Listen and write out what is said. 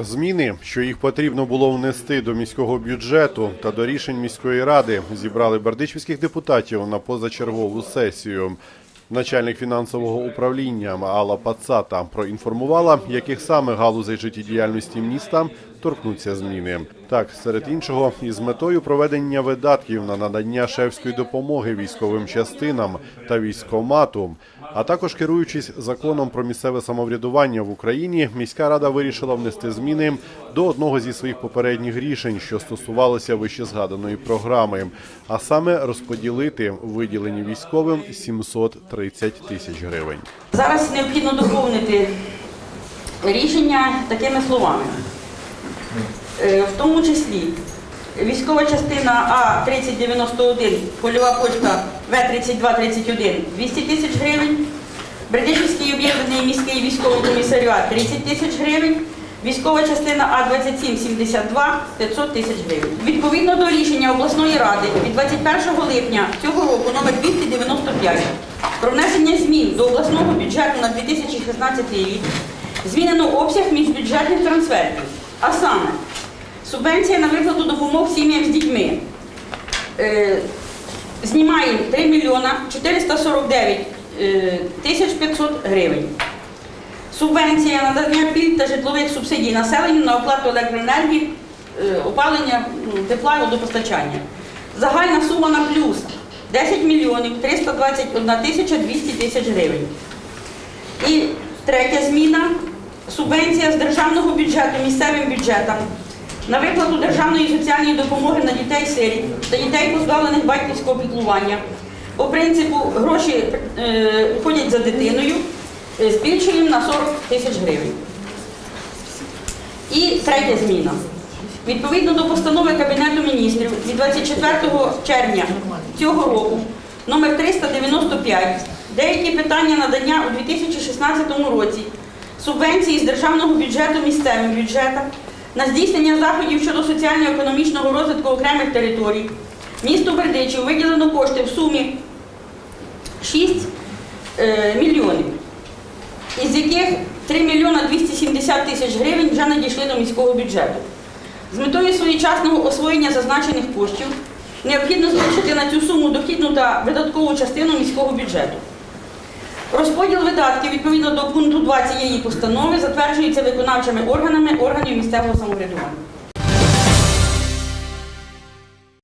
Зміни, що їх потрібно було внести до міського бюджету та до рішень міської ради, зібрали бердичівських депутатів на позачергову сесію. Начальник фінансового управління Алла Пацата проінформувала, яких саме галузей життєдіяльності міста торкнуться зміни. Так, серед іншого, із метою проведення видатків на надання шефської допомоги військовим частинам та військомату, а також керуючись законом про місцеве самоврядування в Україні, міська рада вирішила внести зміни до одного зі своїх попередніх рішень, що стосувалося вищезгаданої програми, а саме розподілити виділені військовим 730 тисяч гривень. Зараз необхідно доповнити рішення такими словами. Е, В тому числі військова частина А-3091, польова почта В-3231 200 тисяч гривень, Бердичівський об'єднаний міський військовий комісаріат 30 тисяч гривень, військова частина А-2772 500 тисяч гривень. Відповідно до рішення обласної ради від 21 липня цього року номер 295 про внесення змін до обласного бюджету на 2016 рік змінено обсяг міжбюджетних трансфертів. А саме, субвенція на виплату допомог сім'ям з дітьми. Е, знімаємо 3 мільйона 449 е, тисяч 500 гривень. Субвенція на надання пільг та житлових субсидій населенню на оплату електроенергії, е, опалення, тепла і водопостачання. Загальна сума на плюс 10 мільйонів 321 тисяча 200 тисяч гривень. І третя зміна субвенція з державного бюджету місцевим бюджетам на виплату державної соціальної допомоги на дітей сиріт та дітей позбавлених батьківського піклування. По принципу гроші е, за дитиною, е, збільшуємо на 40 тисяч гривень. І третя зміна. Відповідно до постанови Кабінету міністрів від 24 червня цього року, номер 395, деякі питання надання у 2016 році субвенції з державного бюджету місцевим бюджетам на здійснення заходів щодо соціально-економічного розвитку окремих територій. Місту Бердичів виділено кошти в сумі 6 е, мільйонів із яких 3 мільйона 270 тисяч гривень вже надійшли до міського бюджету. З метою своєчасного освоєння зазначених коштів необхідно збільшити на цю суму дохідну та видаткову частину міського бюджету. Розподіл видатків відповідно до пункту 2 цієї постанови затверджується виконавчими органами органів місцевого самоврядування.